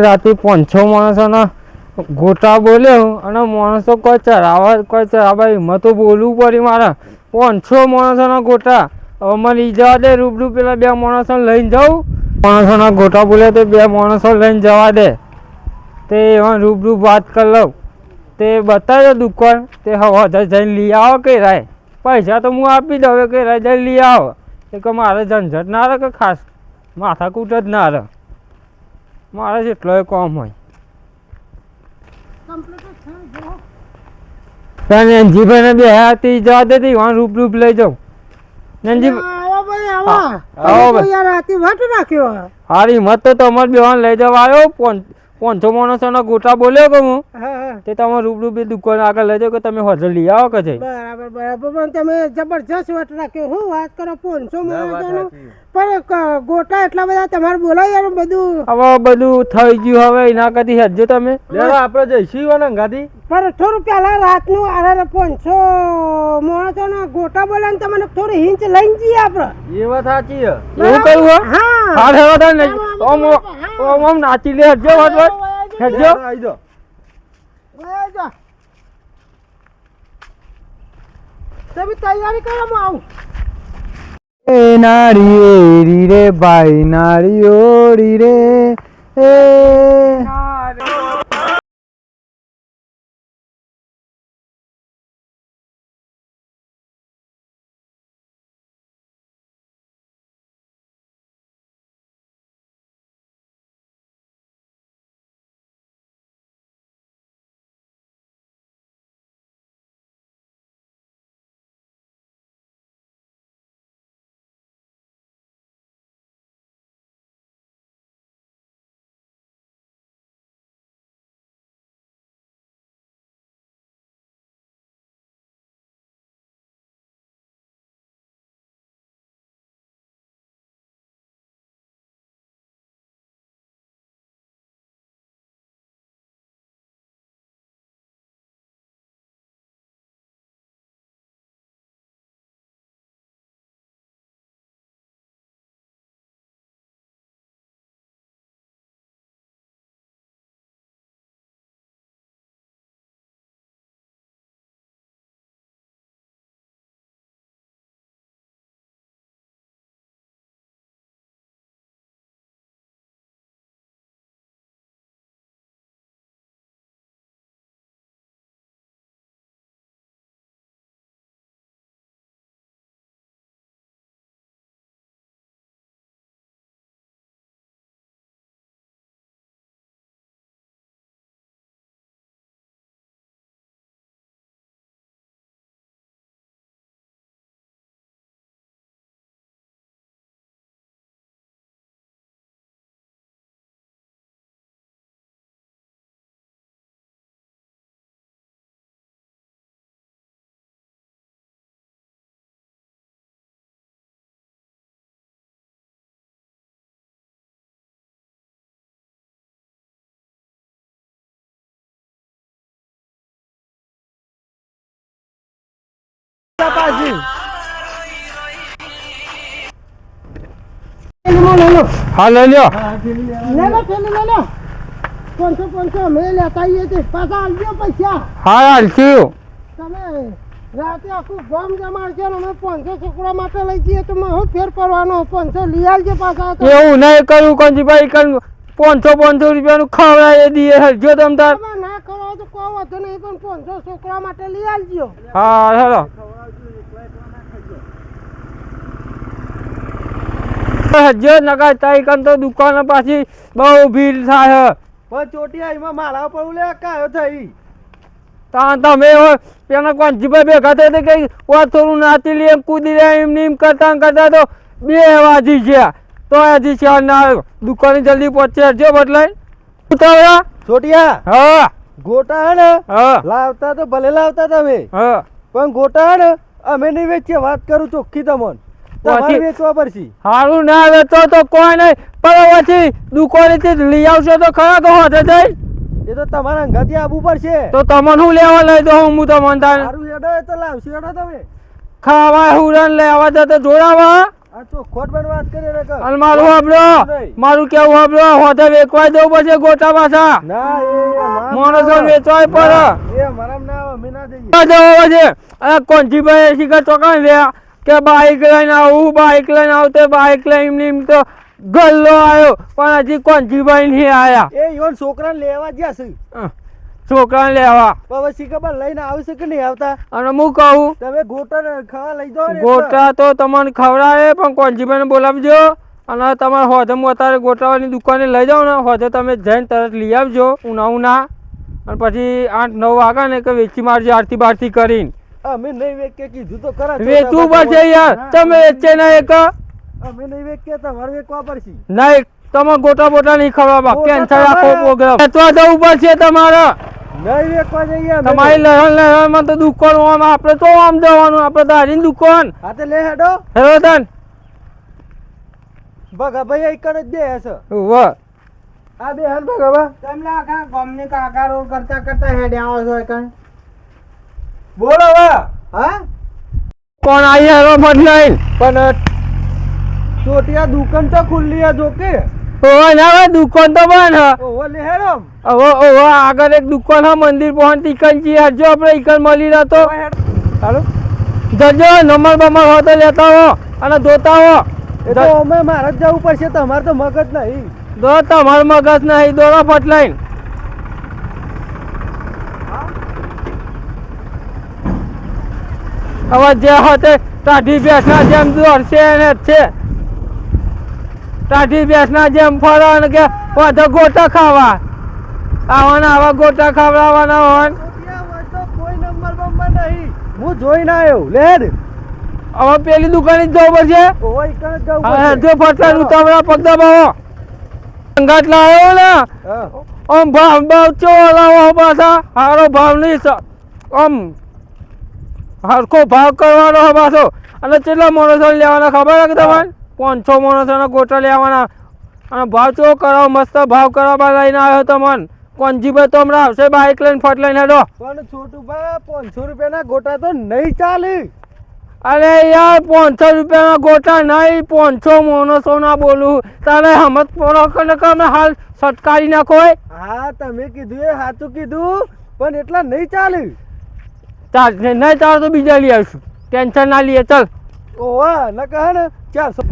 રાતે પાંચ છ માણસોના ગોટા બોલ્યો અને માણસો કોઈ ચરાવા કોઈ ચરાવા તો બોલવું પડી મારે. છ માણસોના ગોટા. હવે મને ઈ જવા દે, રૂબરૂ પેલા બે માણસો લઈને જાઉં. માણસોના ગોટા બોલ્યા તો બે માણસો લઈને જવા દે. તે એમાં રૂબરૂ વાત કરી લઉં. તે બતાવ્યો દુકાન, તે હવે જઈને લઈ આવો કે રાય. પૈસા તો હું આપી દઉં, કે રાય જઈને લઈ આવો. એ કે મારે ઝંઝટ ના રહે કે ખાસ? માથાકૂટ જ ના રહે મારે જેટલો કોમ હોય. બે હતી જવા દેતી રૂપ રૂપ લઈ જાઉં. નંજી તો ભાઈ. યાર રાતે વટ રાખ્યો હારી હિંમત તો તમારે બેવાને લઈ જવા. આવ્યો પાંચસો માણસોના ગોટા બોલ્યો કે હું? હા હા. તે તમે રૂબરૂ બી દુકાન આગળ લઈ જાઓ કે તમે હોટલ લઈ આવો કે છે બરાબર બરાબર. પણ તમે જબરજસ્ત વટ રાખ્યો હું વાત કરો પાંચસો સાચી. પણ ગોટા એટલા બધા તમારે બોલાય યાર બધું. હવે બધું થઈ ગયું હવે એના કદી હેજો તમે. આપણે જઈશું ને ગાદી પણ થોડું પહેલા રાતનું આરે પાંચસો માણસોના ગોટા બોલાય ને તમને થોડું હિંચ લઈને જઈએ આપણે. એ વાત સાચી એવું કહ્યું હો? હા. હેરો થાય ને. ઓમ ઓમ ઓમ નાચી લે હેજો વાત વાત. હેજો આવી તમે તૈયારી કરો હું આવું. বাইনারি এ রি রে বাইনারি ও রে এ। લો હા લઈ લ્યો. લે લો થેલી લઈ લો પાંચસો પાંચસો અમે લેતા આવીએ છીએ. પાછા આલજો પૈસા. હા હાલશું તમે રાતે આખું ગામ જમાડશો ને અમે પાંચસો છોકરા માટે લઈ જઈએ. તો હું ફેર પડવાનો? પાંચસો લઈ આવજો પાછા. એવું નહીં કરું કંજીભાઈ કરું પાંચસો પાંચસો રૂપિયાનું ખવડાવી દઈએ. હેજો તમ તાર ના કરો તો કહો તો નહીં પણ પાંચસો છોકરા માટે લઈ આવજો હા હેલો. હેજો નકા તઈ કન તો દુકાન પાછી બહુ ભીડ થાય પણ ચોટિયા એમાં મારા પર ઉલે કાયો થઈ? તા તમે પેલા કોણ કંજીભાઈ ભેગા થઈ તો કઈ વા થોડું નાતી લે કૂદી લે એમ એમ કરતા કરતા તો બે વાજી ગયા. તો હજી ચાર ના દુકાને જલ્દી પહોંચે જો બદલાઈ ઉતાવળા. ચોટિયા હા. ગોટા હે ને? લાવતા તો ભલે લાવતા તમે. હા. પણ ગોટા હે ને? અમે નહીં વેચીએ વાત કરું ચોખ્ખી તમને. પછી- વેચવા પડશે. હારું ના વેચો તો કોઈ નહીં. પણ પછી દુકાનેથી લઈ આવશો તો ખરા તો હોતે જઈ. એ તો તમારા અંગાથી આવવું પડશે. તો તમને હું લેવા લઈ દો હું તો તાર સારું હેડો એ તો લાવશે હેડો તમે. ખાવા હુરન લેવા જતો જોડાવા. મારું કેવું હાંભળો? હોતે વેચવાઈ દઉં પછી ગોટા પાછા. માણસો વેચવાય પડે. કોંજીભાઈ શીખર ચોકાણ રહ્યા કે બાઈક લઈને આવું બાઈક લઈને આવું તે બાઈક લઈને એમ તો ગલ્લો આવ્યો પણ હજી કોંજીભાઈ નહીં આયા. એ ઈવન છોકરાને લેવા ગયા છે. છોકરાને લેવા. પણ ખબર લઈને આવશે કે નહીં આવતા? અને હું કહું તમે ગોટા ખાવા લઈ જાઓ ગોટા તો તમને ખવડાવે પણ કોંજીભાઈને બોલાવજો. અને તમારે હોદે અત્યારે ગોટાવાની દુકાને લઈ જાઓ ને હોદે તમે જઈને તરત લઈ આવજો ઉના ઉના. અને પછી આઠ નવ વાગ્યા ને કે વેચી મારજો આરતી બારતી કરીને. અમે નહીં વેચીએ કીધું તો ખરા વેચવું પડશે યાર. તમે વેચે ના એક. અમે નહીં વેચીએ તમારે વેચવા પડશે. નહીં તમે ગોટા બોટા નહીં ખવા ગોટા કેન્સર રાખો પ્રોગ્રામ. વેચવા જવું પડશે તમારે. નહીં વેચવા જઈએ તમારી લહેણ લહેણમાં તો દુકાન આમ આપણે તો આમ જવાનું આપણે તો હારીની દુકાન. હા તો લે હેડો. હેરો તન ભગા ભાઈ એક જ દે હશે. વાહ આ બે હાલ ભગા બા તમે આખા ગામની કાકારો કરતા કરતા હેડ્યા આવો છો એકણ બોલો હવે હા? કોણ આવી હેરો બદલાઈ પણ ચોટિયા દુકાન તો ખુલ્લી હે જોકે? ના હવે દુકાન તો બંધ ઓહો લે હેડો હવે હવે આગળ એક દુકાન હ મંદિર પહોંચ ઈકન જી હજો આપણે ઈકન મળી હવે હાલો. જજો નંબર બમર હો તો લેતા હો અને ધોતા હો. એ તો અમે મારે જ જવું પડશે તમારે તો મગજ નહીં. દો તમારું મગજ નહીં દોડો ફટલાઈન હવે જે હોતે ટાઢી બેસના જેમ દોડશે એને જ છે. ટાઢી બેસના જેમ ફરો અને કે વધો ગોટા ખાવા. આવાના આવા ગોટા ખવડાવવાના હોય હું જોઈને આવ્યો લેડ. હવે પેલી દુકાને જ જવું પડશે. ઓહો ફરતા જ તમારા પગલા. જો દબાવો. સંગાટ લાવ્યો ને. આમ ભાવ ભાવ ચો લાવો પાછા. સારો ભાવ નહીં આમ હરખો ભાવ કરવાનો હો પાછો. અને કેટલા માણસો લેવાના ખબર છે કે તમારે? પાંચસો માણસોના ગોટા લેવાના. અને ભાવ ચો કરાવો મસ્ત ભાવ કરવા લઈને આવ્યો તમને કોનજીભાઈ તો હમણાં આવશે બાઇક લઈને ફટ લઈને હેડો. પણ છોટું ભાઈ પાંચસો રૂપિયાના ગોટા તો નહીં ચાલે. અરે યાર પાંચસો રૂપિયાના ગોટા નહીં. પાંચસો માણસોના બોલું. તારે હમત પડો કે કે હાલ સટકારી નાખો હા તમે કીધું એ સાચું કીધું. પણ એટલા નહીં ચાલે. ચાલ નહીં ચાલે તો બીજા લઈ આવીશું. ટેન્શન ના લઈએ ચાલ. ઓવા ન કહે ને ચારસો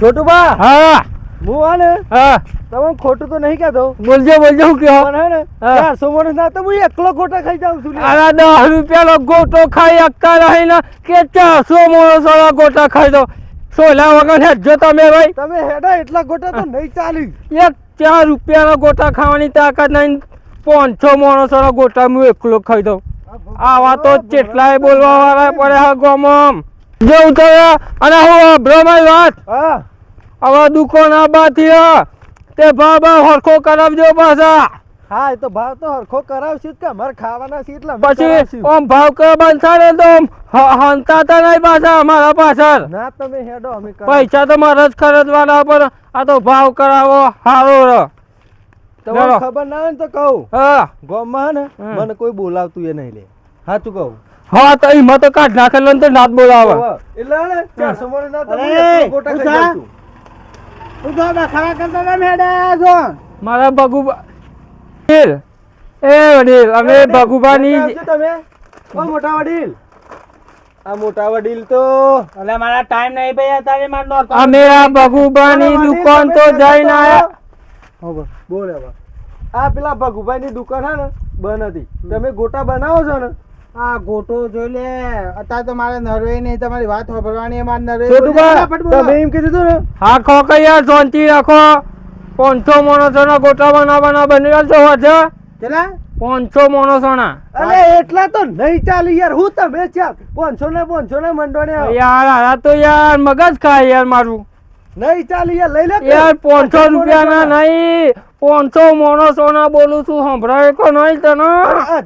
છોટું બા હા. હું આ ને હા. તમે ખોટું તો નહીં કહેતો. બોલજો બોલજો હું કહો. હે ને ચારસો માણસ ના તો હું એકલો ગોટા ખાઈ જાઉં છું. અરે દસ રૂપિયાનો ગોટો ખાઈ શકતા નહીં ને કે ચારસો માણસો ગોટા ખાઈ દો. સોલા વગર હેજો તમે ભાઈ. તમે હેડા એટલા ગોટા તો નહીં ચાલી. એક ચાર રૂપિયાનો ગોટા ખાવાની તાકાત નહીં. પાંચસો માણસોના ગોટા હું એકલો ખાઈ દઉં. આવા તો કેટલાય બોલવા વાળા પડે હા ગોમમ. જેવું તો અને હું બ્રહ્માઈ વાત. હવે દુકાન આબાથી. તે ભાવ હરખો કરાવજો પાછા. હા એ તો ભાવ તો હરખો કરાવશું કે અમારે ખાવાના છે એટલે પછી. આમ ભાવ કે થાય ને તો હંતા તો નહીં પાછા અમારા પાછળ. ના તમે હેડો અમે પૈસા તો મારા જ ખરીદવાના પણ આ તો ભાવ કરાવો સારો ર તમને હેડો. ખબર ના હોય ને તો કહું. હા. ગામમાં ને મને કોઈ બોલાવતું એ નહીં લે. સાચું કહું. હા તો અહીં તો કાઢ નાખેલો ને તો નાત બોલાવે. એટલે ને ચારસો માણસ ના તમે ગોટા ખાઈ ઉષા. જાઉં તું તો બખાડા કરતા તમે હેડે છો. મારા ભગુબા વડીલ. એ વડીલ અમે ભગુબાની તમે? ઓ મોટા વડીલ. આ મોટા વડીલ તો એટલે મારા ટાઈમ નહીં ભાઈ તારે મારનો નોરતો અમે આ ભગુબાની દુકાન તો જઈને આયા બોલ હવે આ પેલા ભગુભાઈ ની દુકાન હે ને બંધ હતી. તમે ગોટા બનાવો છો ને? આ ગોટો જોઈ લે. અત્યારે તો મારે નરવે નહીં તમારી વાત સાંભળવાની મારે નરવે તમે એમ કીધું હતું ને? હા ખોકે યાર શાંતિ રાખો. પાંચસો માણસોના ગોટા બનાવવાના બની છો વાજે કેટલા? પાંચસો માણસોના. અરે એટલા તો નહીં ચાલી યાર હું તમે ચાર પાંચસો ને પાંચસો ને મંડોને આવો. યાર આ તો યાર મગજ ખાય યાર મારું. નહીં ચાલી યાર લઈ લે યાર પાંચસો રૂપિયાના નહીં. પાંચસો માણસોના બોલું છું સંભળાય કે નહીં તને?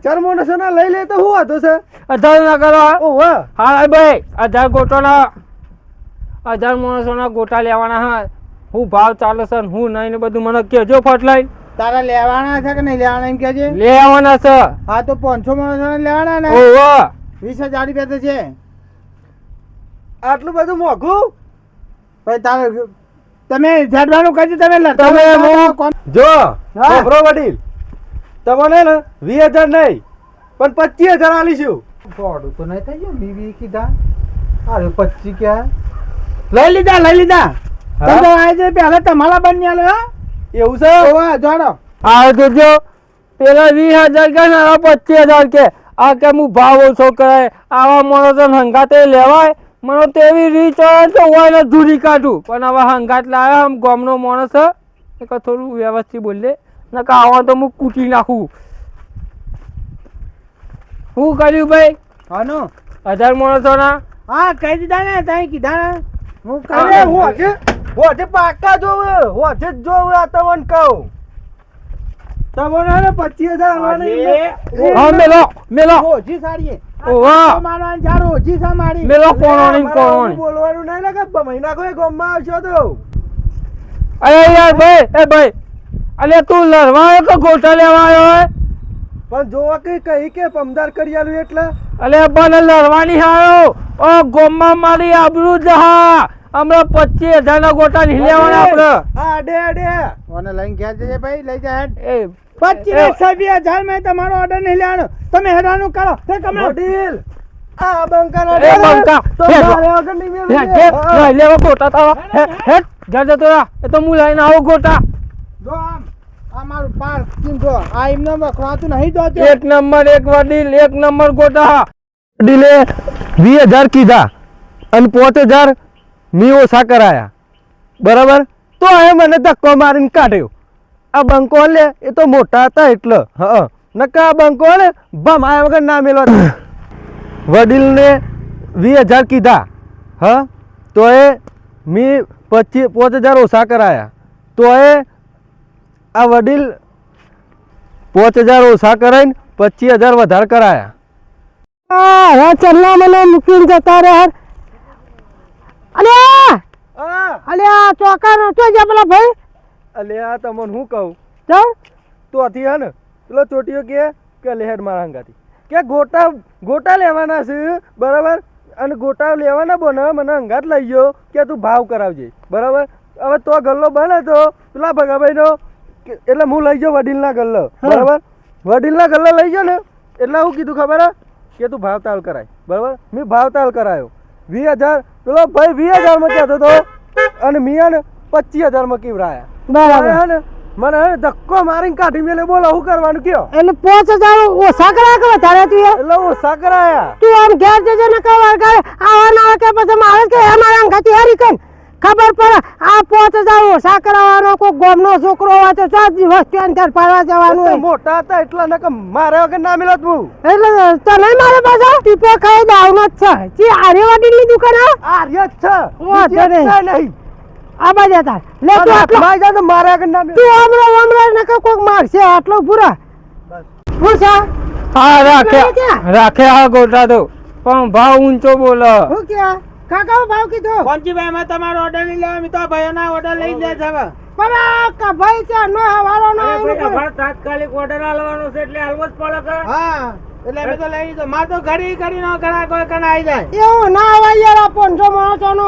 હજાર માણસો ના લઈ લે તો શું વાંધો છે? અઢાર ના કરવા હા ભાઈ હજાર ગોટાના. હજાર માણસોના ગોટા લેવાના હા. હું ભાવ ચાલે છે હું નહીં ને બધું મને કેજો ફટલાઈ તારા લેવાના છે કે નહીં લેવાના એમ કે છે લેવાના છે. હા તો પાંચસો માણસો લેવાના ને? ઓહો વીસ હજાર રૂપિયા તો છે. આટલું બધું મોઘું? ભાઈ તારે તમે ઝાડવાનું કહી તમે તમે હું- જો. છોકરો વડીલ તમને ને વીસ હજાર નહીં પણ પચીસ હજાર આલીશું. દોઢું તો નહીં થઈ ગયું વી વી કીધા. અરે પચીસ ક્યાં? લઈ લીધા લઈ લીધા? તમે આજે પહેલા તમારા બંને આલે એવું છે? હોવા જોડો આ તો જો પેલા વીસ હજાર કે ને પચીસ હજાર કે. આ કે હું ભાવ ઓછો કરાય? આવા માણસો હંગાતે લેવાય? મને તો એવી રીત તો હોય ધૂરી કાઢું. પણ હવે હંગાટ લાવે આમ ગામનો માણસ છે એ કે થોડું વ્યવસ્થિત બોલે નકા આવા તો હું કૂટી નાખું. શું કર્યું ભાઈ? હાનો? હજાર માણસોના? હા કહી દીધા ને તઈ કીધા ને. હું કાલે હું આજે હું આજે પાકા જોવે હું આજે જ જોવે આ તમને કહું. તમને પચીસ હજાર મેલો મેલો. ઓછી સારી ઓવા મારવાની જાર ઓછી સા મારી. મેલો કોણોની મારે આવું બોલવાનું નહીં ને મહિના કોઈ ગામમાં આવશો તો. અરે યાર ભાઈ એ ભાઈ અલે તું લડવા આવ્યો કે ગોટા લેવા આવ્યો પણ જોવા કઈ કહી કે પમદાર કરી આલું એટલે? અલે બને લડવાની હારો. ઓ ગોમમાં મારી આબરૂ જહા હમણાં પચીસ હજાર ના ગોટા લેવાના આપડે આ અડે અડે ઓને લઈને ઘેર જજે ભાઈ લઈ જાય એ પચીસ છવ્વીસ હજાર મેં તમારો ઓર્ડર નહીં લેવાનો. તમે હેરાનું કરો. તે કમરો વડીલ આ બંકા ના એ બંકા, તો મારે વગર નહીં હે, હે, લેવા ગોટા તારા હે હે જા જતો રહા એ તો હું લઈને આવું ગોટા. જો આમ આ મારું પાર કેમ જો. આ એમને વખરાતું નહીં દો એક નંબર એક વડીલ એક નંબર ગોટા. વીસ હજાર કીધા અને પાંચ હજાર મી ઓછા કરાયા બરાબર? તો એ મને ધક્કો મારીને કાઢ્યો. આ બંકો લે એ તો મોટા હતા એટલે. હા. નકા આ બંકો લે ભમાયા વગર ના મેલો વડીલને વીસ હજાર કીધા. હા? તો એ મી પચીસ પાંચ હજાર ઓછા કરાયા. તો એ આ વડીલ પાંચ હજાર ઓછા કરાઈને પચીસ હજાર વધારે કરાયા. હા ચલ્લા મને મૂકીને જતા રહે અલે અલ્યા! આ ચોકા નતો જે પેલા ભાઈ? અલે આ તમને હું કહું? ચાલ તો આથી હે ને પેલો ચોટીઓ કે કે લેહેડ મારા હંગાથી. કે ગોટા ગોટા લેવાના છે બરાબર? અને ગોટા લેવાના બોને મને હંગાત લઈ ગયો કે તું ભાવ કરાવજે બરાબર? હવે તો ગલ્લો બને તો પેલા ભગાભાઈનો એટલે હું લઈ જાઉં વડીલના ગલ્લો બરાબર? વડીલના ગલ્લો લઈ ગયો ને એટલે હું કીધું ખબર હે? કે તું ભાવતાલ કરાય બરાબર? મેં ભાવતાલ કરાયો. વીસ હજાર પેલો ભાઈ વીસ હજારમાં કહેતો હતો અને મિયા ને પચીસ હજારમાં કીવરાયા બરાબર. મને હે ધક્કો મારીને કાઢી મેલે બોલો શું કરવાનું કયો? એટલે પોચ હજાર ઓછા કરા કે તારે તું? એટલે ઓછા કરાયા. તું આમ ઘેર જજે ને વાર કરે આવા ના કે પછી મારે કે એ મારા અંગાથી હારી કઈ? ખબર પડે આ પોચ હજાર ઓછા કરાવવાનો કોઈ ગોમનો છોકરો હોય તો સાત દિવસ ત્યાં ત્યાં ફરવા જવાનું મોટા હતા એટલા નકે મારે વગર ના મિલો તું એટલે તને મારે પાછા ટીપો ખાઈ દાવનો જ છે. જે આર્યવાડીની દુકાન આર્ય જ છે. નહીં. ક્યાંય નહીં આ બાજુ તાર લે તું આટલો ભાઈ જા તો મારે કે ના તું આમરો હમણાં ને કોક મારશે આટલો પૂરા હું છે? હા રાખે ક્યાં? રાખે આ ગોટા તો. પણ ભાવ ઊંચો બોલો. હું ક્યાં? કાકા ભાવ કીધો. કોંચીભાઈ મેં તમારો ઓર્ડર નહીં લેવા મેં ભાઈ ના ઓર્ડર લઈ લે છે હવે. પણ આ કા ભાઈ છે નો હવારો નો ભાઈ, તાત્કાલિક ઓર્ડર આલવાનો છે એટલે આલવો જ પડે હા. એટલે અમે તો લઈ લીધો. મારે તો ઘડી ઘડી નો ઘણા કોઈ કણ આવી જાય. એવું ના હોય યાર આ પાંચસો માણસો નો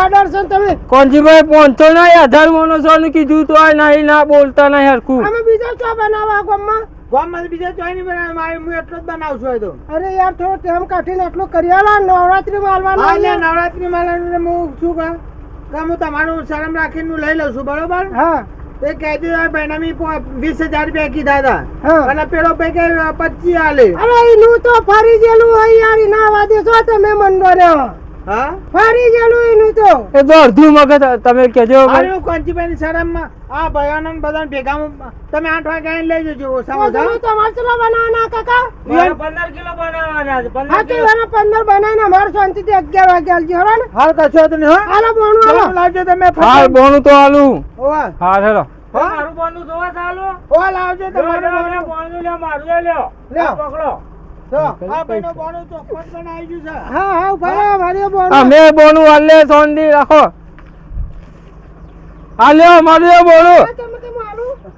ઓર્ડર છે તમે કોંજીભાઈ પહોંચો ના હજાર માણસો નું કીધું તો નહીં ના બોલતા નહીં હરખું. અમે બીજો ચા બનાવવા ગામમાં? ગામમાં બીજા ચોઈ નહીં બનાવે મારે હું એટલો જ બનાવું છું તો. અરે યાર થોડો ટેમ કાઢીને એટલું કરી આલો નવરાત્રી માં હા. નવરાત્રી માં હું શું કહું? કે હું તમારું શરમ રાખીને હું લઈ લઉં છું બરોબર? હા. એ કહેજો યાર બેનામી વીસ હજાર રૂપિયા કીધા હતા. હા. અને પેલો ભાઈ કે પચીસ હાલે અરે એનું તો ફરી ગયેલું હોય યાર ના વાદે છો તમે મંડો ને હા? ફરી ગયેલું એનું તો. એ તો અડધું મગજ તમે કેજો અરે હું કોંચીભાઈ ની શરમમાં. આ ભયાનંદ બધાને ભેગા તમે આઠ વાગે આવીને લઈ જજો સમજો તમારે ચલો બનાવવાના કાકા? પંદર કિલો બનાવવાના છે હા તો એના પંદર બનાવીને અમારે શાંતિથી અગિયાર વાગે આવજો હવે ને હાલ કશો તો નહીં હો? હાલો બોણું ચાલો હાલો. લાવજો તમે હાલ બોણું તો આલું ઓવા હા હેલો. મારું બોણું જોવા ચાલો. ઓ લાવજો તમારું બોણું લ્યો મારું લ્યો લ્યો. પકડો. તો આ ભાઈનો બોનું ચોખ્ખું જ બનાવી ગયું છે. હા હા ભાઈ મારી બોણું અમે બોનું આલે સોંડી રાખો. હાલ્યો માર્યો હાલું.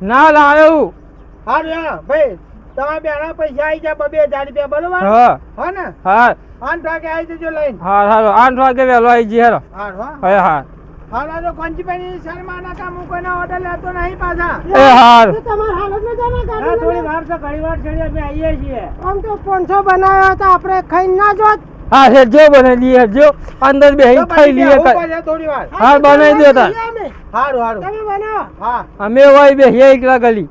ના લાવ્યું હા. લ્યો ભાઈ તમારા બેના પૈસા આવી જાય બબે હજાર રૂપિયા બરોબર? હા. હા ને? હા. આઠ વાગે આવી જજો લઈને હા હા આઠ વાગે વહેલો આવી જઈએ હા હા. હાલો તો કોંચીભાઈ શર્માના કામ હું ઓર્ડર લેતો નહીં પાછા. એ હાર તો તમાર હાલત ન જાણે હા થોડી વાર તો ઘણી વાર ચડી અમે આઈએ છીએ. આમ તો પાંચસો બનાવ્યો તો આપણે ખાઈ ના જોત. હા છે જો બને લીએ જો. અંદર બેસી ખાઈ લઈએ આવું થોડી વાર. હા બનાવી દો હારું હારું. તમે બનાવો. હા. અમે હોય બેસીએ એકલા ગલી.